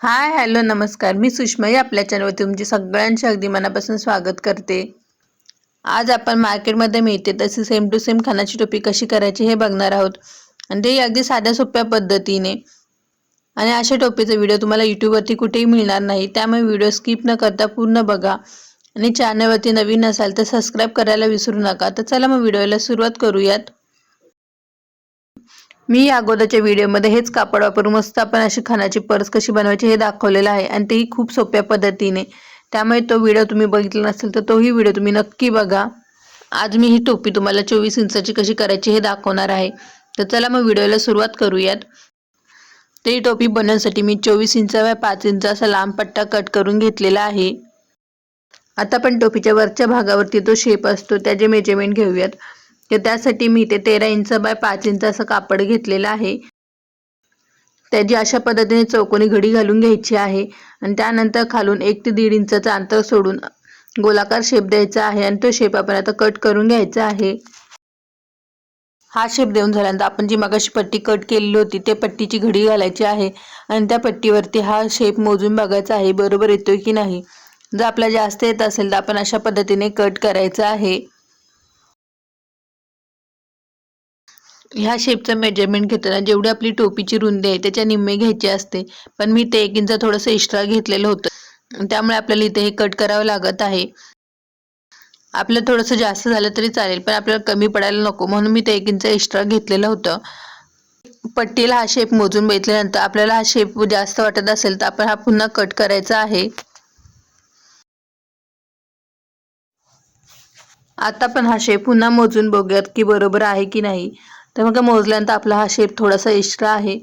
Hi hello नमस्कार. मी सुषमाई आपल्या चॅनलवरती तुमचे सगळ्यांचे अगदी मनापासून स्वागत करते. आज आपण मार्केटमध्ये मिळते तशी सेम टू सेम खानाची टोपी कशी करायची हे बघणार आहोत. आणि ते अगदी साध्या सोप्या पद्धतीने. आणि अशा टोपीचा व्हिडिओ तुम्हाला यूट्यूबवरती कुठेही मिळणार नाही. त्यामुळे व्हिडिओ स्किप न करता पूर्ण बघा. आणि चॅनलवरती नवीन असाल तर सबस्क्राईब करायला विसरू नका. तर चला मग व्हिडिओला सुरुवात करूयात. मी या अगोदरच्या व्हिडिओमध्ये हेच कापड वापरून मस्त आपण अशी खानाची पर्स कशी बनवायची हे दाखवलेलं आहे आणि तेही खूप सोप्या पद्धतीने. त्यामुळे तो व्हिडिओ तुम्ही बघितला नसेल तर तोही व्हिडिओ तुम्ही नक्की बघा. आज मी ही टोपी तुम्हाला चोवीस इंचाची कशी करायची हे दाखवणार आहे. तर चला मग व्हिडिओला सुरुवात करूयात. तर ही टोपी बनवण्यासाठी मी चोवीस इंच व पाच इंच असा लांब पट्टा कट करून घेतलेला आहे. आता आपण टोपीच्या वरच्या भागावरती तो शेप असतो त्याचे मेजरमेंट घेऊयात. तर त्यासाठी मी ते तेरा इंच बाय पाच इंच असं कापड घेतलेलं आहे. त्याची अशा पद्धतीने चौकोनी घडी घालून घ्यायची आहे. आणि त्यानंतर खालून एक ते दीड इंचाचं अंतर सोडून गोलाकार शेप द्यायचा आहे आणि तो शेप आपण आता कट करून घ्यायचा आहे. हा शेप देऊन झाल्यानंतर आपण जी मगाशी पट्टी कट केलेली होती ते पट्टीची घडी घालायची आहे. आणि त्या पट्टीवरती हा शेप मोजून बघायचा आहे बरोबर येतोय की नाही? जर आपला जास्त येत असेल तर आपण अशा पद्धतीने कट करायचं आहे. ह्या शेपचं मेजरमेंट घेताना जेवढी आपली टोपीची रुंदी आहे त्याच्या निम्मे घ्यायची असते. पण मी ते एक इंच थोडंसं एक्स्ट्रा घेतलेलं होतं. त्यामुळे आपल्याला इथे हे कट करावं लागत आहे. आपलं थोडंसं जास्त झालं तरी चालेल पण आपल्याला कमी पडायला नको. म्हणून मी ते एक इंच एक्स्ट्रा घेतलेलं होतं. पट्टीला हा शेप मोजून बघितल्यानंतर आपल्याला हा शेप जास्त वाटत असेल तर आपण हा पुन्हा कट करायचा आहे. आता पण हा शेप पुन्हा मोजून बघूयात की बरोबर आहे की नाही. तर मग मोजल्यानंतर आपला हा शेप थोडासा एक्स्ट्रा आहे.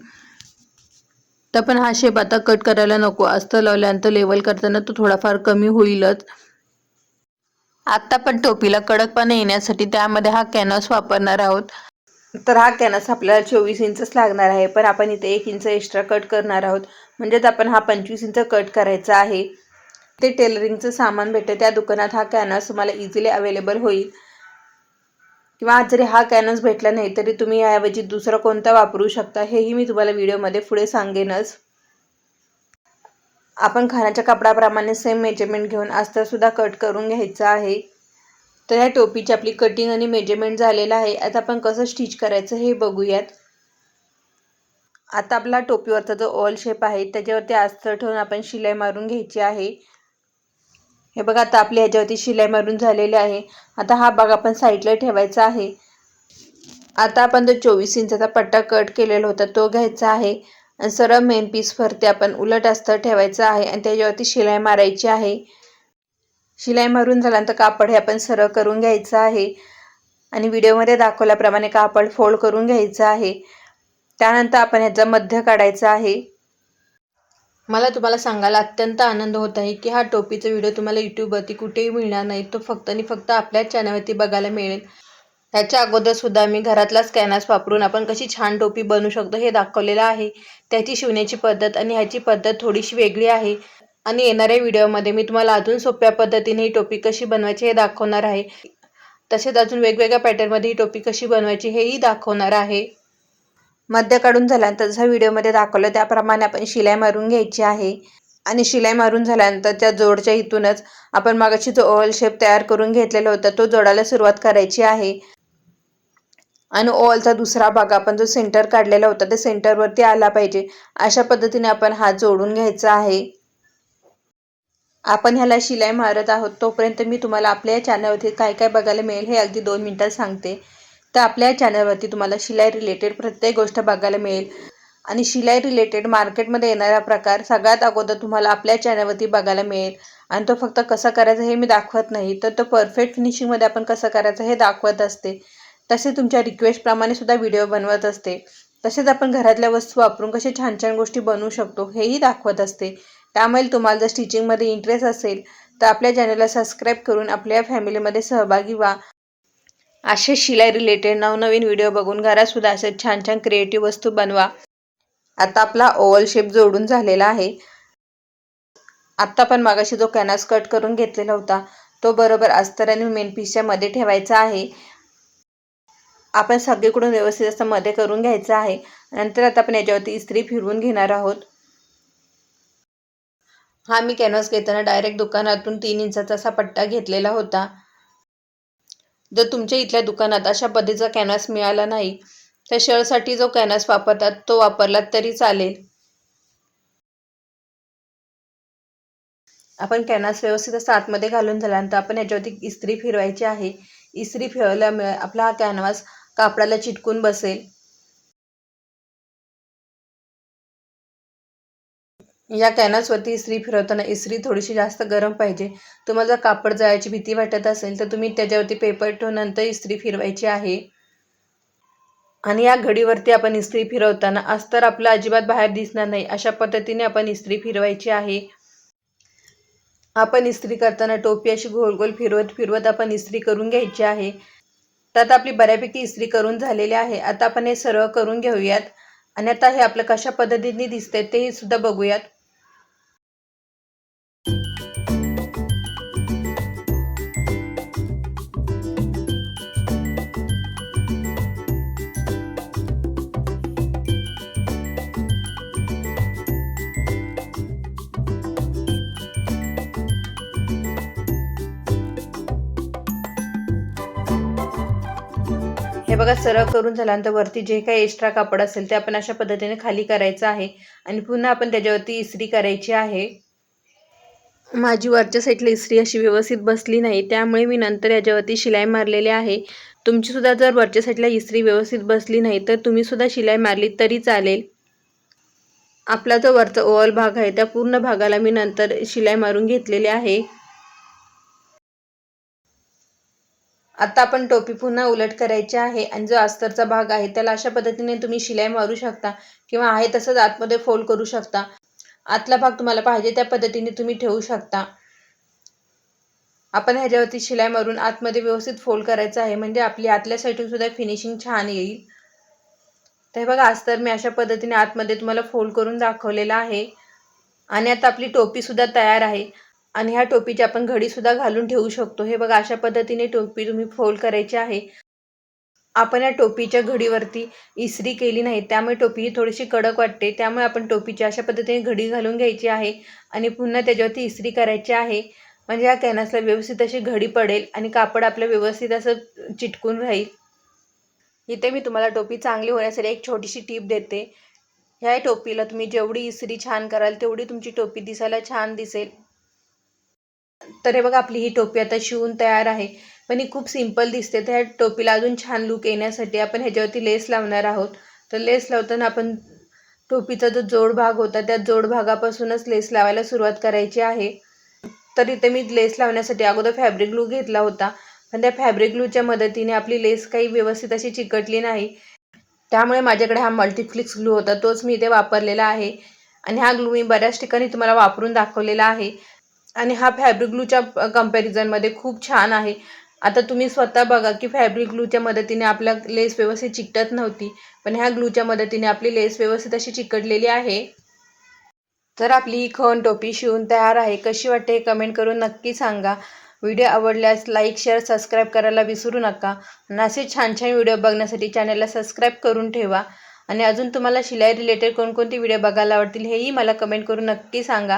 तर पण हा शेप आता कट करायला नको. असतं लावल्यानंतर लेवल करताना तो थोडाफार कमी होईलच. आत्ता पण टोपीला कडकपणा येण्यासाठी त्यामध्ये हा कॅनव्हास वापरणार आहोत. तर हा कॅनस आपल्याला चोवीस इंचच लागणार आहे. पण आपण इथे एक इंच एक्स्ट्रा कट करणार आहोत. म्हणजेच आपण हा पंचवीस इंच कट करायचा आहे. ते टेलरिंगचं सामान भेटतं. त्या दुकानात हा कॅनव्हास तुम्हाला इझिली अवेलेबल होईल. किंवा आज जरी हा कॅनव्हास भेटला नाही तरी तुम्ही याऐवजी दुसरा कोणता वापरू शकता हेही मी तुम्हाला व्हिडिओमध्ये पुढे सांगेनच. आपण खाण्याच्या कपड्याप्रमाणे सेम मेजरमेंट घेऊन आस्तासुद्धा कट करून घ्यायचं आहे. तर ह्या टोपीची आपली कटिंग आणि मेजरमेंट झालेलं आहे. आता आपण कसं स्टिच करायचं हे बघूयात. आता आपला टोपीवरचा जो ऑल शेप आहे त्याच्यावरती अस्तर ठेवून आपण शिलाई मारून घ्यायची आहे. हे बघा आता आपल्या ह्याच्यावरती शिलाई मारून झालेली आहे. आता हा भाग आपण साईडला ठेवायचा आहे. आता आपण जो चोवीस इंचाचा पट्टा कट केलेला होता तो घ्यायचा आहे. आणि सरळ मेन पीस फरते आपण उलट अस्तर ठेवायचं आहे आणि त्याच्यावरती शिलाई मारायची आहे. शिलाई मारून झाल्यानंतर कापड हे आपण सरळ करून घ्यायचं आहे. आणि व्हिडिओमध्ये दाखवल्याप्रमाणे कापड फोल्ड करून घ्यायचं आहे. त्यानंतर आपण ह्याचा मध्य काढायचा आहे. मला तुम्हाला सांगायला अत्यंत आनंद होत आहे की हा टोपीचा व्हिडिओ तुम्हाला यूट्यूबवरती कुठेही मिळणार नाही. तो फक्त आणि फक्त आपल्याच चॅनलवरती बघायला मिळेल. ह्याच्या अगोदरसुद्धा मी घरातलाच कॅनव्हास वापरून आपण कशी छान टोपी बनवू शकतो हे दाखवलेलं आहे. त्याची शिवण्याची पद्धत आणि ह्याची पद्धत थोडीशी वेगळी आहे. आणि येणाऱ्या व्हिडिओमध्ये मी तुम्हाला अजून सोप्या पद्धतीने ही टोपी कशी बनवायची हे दाखवणार आहे. तसेच अजून वेगवेगळ्या पॅटर्नमध्ये ही टोपी कशी बनवायची हेही दाखवणार आहे. मध्य काढून झाल्यानंतर जसं व्हिडिओमध्ये दाखवलं त्याप्रमाणे आपण शिलाई मारून घ्यायची आहे. आणि शिलाई मारून झाल्यानंतर त्या जोडच्या इथूनच आपण मागाशी जो ओवल शेप तयार करून घेतलेला होता तो जोडायला सुरुवात करायची आहे. आणि ओवलचा दुसरा भाग आपण जो सेंटर काढलेला होता ते सेंटरवरती आला पाहिजे. अशा पद्धतीने आपण हात जोडून घ्यायचा आहे. आपण ह्याला शिलाई मारत आहोत तोपर्यंत मी तुम्हाला आपल्या या चॅनलवरती काय काय बघायला मिळेल हे अगदी दोन मिनटात सांगते. तर आपल्या चॅनलवरती तुम्हाला शिलाई रिलेटेड प्रत्येक गोष्ट बघायला मिळेल. आणि शिलाई रिलेटेड मार्केटमध्ये येणारा प्रकार सगळ्यात अगोदर तुम्हाला आपल्या चॅनलवरती बघायला मिळेल. आणि तो फक्त कसा करायचा हे मी दाखवत नाही तर तो परफेक्ट फिनिशिंगमध्ये आपण कसं करायचं हे दाखवत असते. तसे तुमच्या रिक्वेस्टप्रमाणे सुद्धा व्हिडिओ बनवत असते. तसेच आपण घरातल्या वस्तू वापरून कसे छान छान गोष्टी बनवू शकतो हेही दाखवत असते. त्यामुळे तुम्हाला जर स्टिचिंगमध्ये इंटरेस्ट असेल तर आपल्या चॅनलला सबस्क्राईब करून आपल्या फॅमिलीमध्ये सहभागी व्हा. असे शिलाई रिलेटेड नवनवीन व्हिडिओ बघून घरातसुद्धा असे छान छान क्रिएटिव्ह वस्तू बनवा. आता आपला ओव्हल शेप जोडून झालेला आहे. आत्ता पण मागाशी जो कॅनव्हास कट करून घेतलेला होता तो बरोबर अस्तर आणि मेन पीसच्या मध्ये ठेवायचा आहे. आपण सगळीकडून व्यवस्थित असं मध्ये करून घ्यायचं आहे. नंतर आता आपण याच्यावरती इस्त्री फिरवून घेणार आहोत. हा मी कॅनव्हास घेताना डायरेक्ट दुकानातून तीन इंचाचा असा पट्टा घेतलेला होता. जर तुमच्या इथल्या दुकानात अशा पद्धतीचा कॅनव्हास मिळाला नाही तर शर्टसाठी जो कॅनव्हास वापरतात तो वापरला तरी चालेल. आपण कॅनव्हास व्यवस्थित असं आतमध्ये घालून झाल्यानंतर आपण याच्यावरती इस्त्री फिरवायची आहे. इस्त्री फिरवल्यामुळे आपला हा कॅनव्हास कापडाला चिटकून बसेल. या कॅनसवरती इस्त्री फिरवताना इस्त्री थोडीशी जास्त गरम पाहिजे. तुम्हाला जर कापड जायची भीती वाटत असेल तर तुम्ही त्याच्यावरती पेपर ठेवून नंतर इस्त्री फिरवायची आहे. आणि या घडीवरती आपण इस्त्री फिरवताना अस्तर आपलं अजिबात बाहेर दिसणार नाही अशा पद्धतीने आपण इस्त्री फिरवायची आहे. आपण इस्त्री करताना टोपी अशी गोल गोल फिरवत फिरवत आपण इस्त्री करून घ्यायची आहे. तर आता आपली बऱ्यापैकी इस्त्री करून झालेली आहे. आता आपण हे सरळ करून घेऊयात. आणि आता हे आपलं कशा पद्धतीने दिसतंय तेही सुद्धा बघूयात. हे बघा सरळ करून झाल्यानंतर वरती जे काही एक्स्ट्रा कापड असेल ते आपण अशा पद्धतीने खाली करायचं आहे. आणि पुन्हा आपण त्याच्यावरती इस्त्री करायची आहे. माझी वरच्या साईडला इस्त्री अशी व्यवस्थित बसली नाही त्यामुळे मी नंतर याच्यावरती शिलाई मारलेली आहे. तुमचीसुद्धा जर वरच्या साईडला इस्त्री व्यवस्थित बसली नाही तर तुम्हीसुद्धा शिलाई मारली तरी चालेल. आपला जो वरचा ओवल भाग आहे त्या पूर्ण भागाला मी नंतर शिलाई मारून घेतलेली आहे. आता आपण टोपी पुन्हा उलट करायची आहे आणि जो अस्तरचा भाग आहे त्याला अशा पद्धतीने तुम्ही शिलाई मारू शकता किंवा आहे तसंच आतमध्ये फोल्ड करू शकता. आतला भाग तुम्हाला पाहिजे त्या पद्धतीने तुम्ही ठेवू शकता. आपण ह्याच्यावरती शिलाई मारून आतमध्ये व्यवस्थित फोल्ड करायचं आहे. म्हणजे आपली आतल्या साईडून सुद्धा फिनिशिंग छान येईल. तर बघा अस्तर मी अशा पद्धतीने आतमध्ये तुम्हाला फोल्ड करून दाखवलेला आहे. आणि आता आपली टोपीसुद्धा तयार आहे. आणि ह्या टोपीची आपण घडीसुद्धा घालून ठेवू शकतो. हे बघा अशा पद्धतीने टोपी तुम्ही फोल्ड करायची आहे. आपण या टोपीच्या घडीवरती इस्त्री केली नाही त्यामुळे टोपी ही थोडीशी कडक वाटते. त्यामुळे आपण टोपीची अशा पद्धतीने घडी घालून घ्यायची आहे आणि पुन्हा त्याच्यावरती इस्त्री करायची आहे. म्हणजे या कॅनसला व्यवस्थित अशी घडी पडेल आणि कापड आपलं व्यवस्थित असं चिटकून राहील. इथे मी तुम्हाला टोपी चांगली होण्यासाठी एक छोटीशी टीप देते. ह्या टोपीला तुम्ही जेवढी इस्त्री छान कराल तेवढी तुमची टोपी दिसायला छान दिसेल. तर हे बघा आपली ही टोपी आता शिवून तयार आहे. पण ही खूप सिंपल दिसते. तर ह्या टोपीला अजून छान लुक येण्यासाठी आपण ह्याच्यावरती लेस लावणार आहोत. तर लेस लावताना आपण टोपीचा जो जोड भाग होता त्या जोड भागापासूनच लेस लावायला सुरुवात करायची आहे. तर इथे मी लेस लावण्यासाठी अगोदर फॅब्रिक ग्लू घेतला होता. पण त्या फॅब्रिक ग्लूच्या मदतीने आपली लेस काही व्यवस्थित अशी चिकटली नाही. त्यामुळे माझ्याकडे हा मल्टीफ्लिक्स ग्लू होता तोच मी इथे वापरलेला आहे. आणि हा ग्लू मी बऱ्याच ठिकाणी तुम्हाला वापरून दाखवलेला आहे. आणि हा फॅब्रिक ग्लूच्या कंपॅरिझनमध्ये खूप छान आहे. आता तुम्ही स्वतः बघा की फॅब्रिक ग्लूच्या मदतीने आपल्या लेस व्यवस्थित चिकटत नव्हती पण ह्या ग्लूच्या मदतीने आपली लेस व्यवस्थित अशी चिकटलेली आहे. तर आपली ही खण टोपी शिवून तयार आहे. कशी वाटते हे कमेंट करून नक्की सांगा. व्हिडिओ आवडल्यास लाईक शेअर सबस्क्राईब करायला विसरू नका. आणि असे छान छान व्हिडिओ बघण्यासाठी चॅनलला सबस्क्राईब करून ठेवा. आणि अजून तुम्हाला शिलाई रिलेटेड कोणकोणती व्हिडिओ बघायला आवडतील हेही मला कमेंट करून नक्की सांगा.